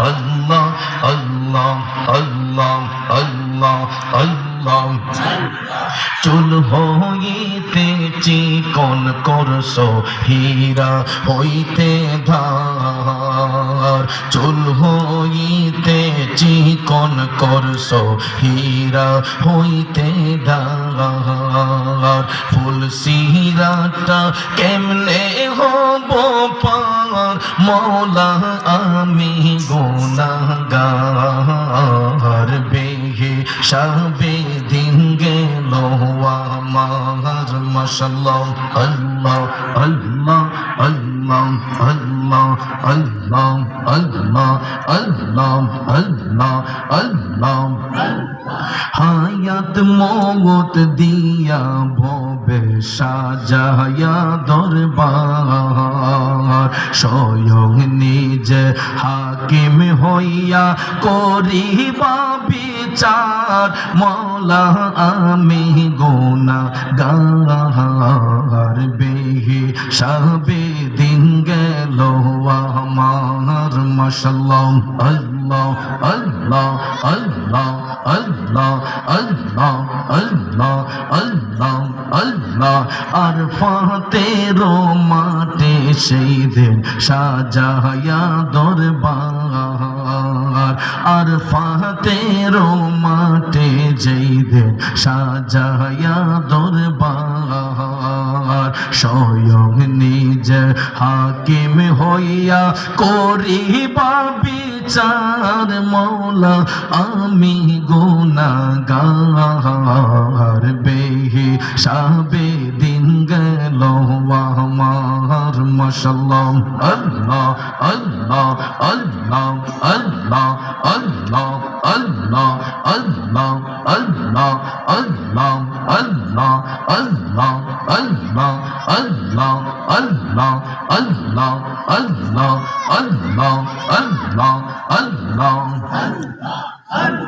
আল্লাহ আল্লাহ আল্লাহ আল্লাহ আল্লাহ। চুল হইতে চিকন করছ, হীরা হইতে ধার। চুল হইতে চিকন করস হীরা হইতে ধার। ফুল সিরাটা কেমনে হব? মৌলা, আমি গুনাগার বেহে সাবে দিন গেল আমার, মশাল্লাহ, আল্লাহ আল্লাহ আল্লাহ আল্লাহ আল্লাহ আল্লাহ আল্লাহ আল্লাহ আল্লাহ। হায়াত মৌত দিয়া ভবে সাজায়া দরবার। স্বয়ং নিজে হাকিম হইয়া করিবা বিচার। মালা আমি গোনা গাহার বেহে, সাবে দিন গেল আমার। মশাল্লাহ আল্লাহ আল্লাহ আল্লাহ আল্লাহ আল্লাহ আল্লাহ আল্লাহ আল্লাহ। আর ফাতেরো মাঠে সেই আর ফাতেরো মাঠে যেই সাজায়া দরবার। স্বয়ং নিজ হাকিম হইয়া করিবা বিচার মৌলা আমি গুনাগার বেহি সাবে আমার মশাল্লাহ আল্লাহ আল্লাহ আল্লাহ আল্লাহ আল্লাহ আল্লাহ আল্লাহ আল্লাহ আল্লাহ আল্লাহ আল্লাহ আল্লাহ আল্লাহ আল্লাহ আল্লাহ আল্লাহ আল্লাহ আল্লাহ আল্লাহ لا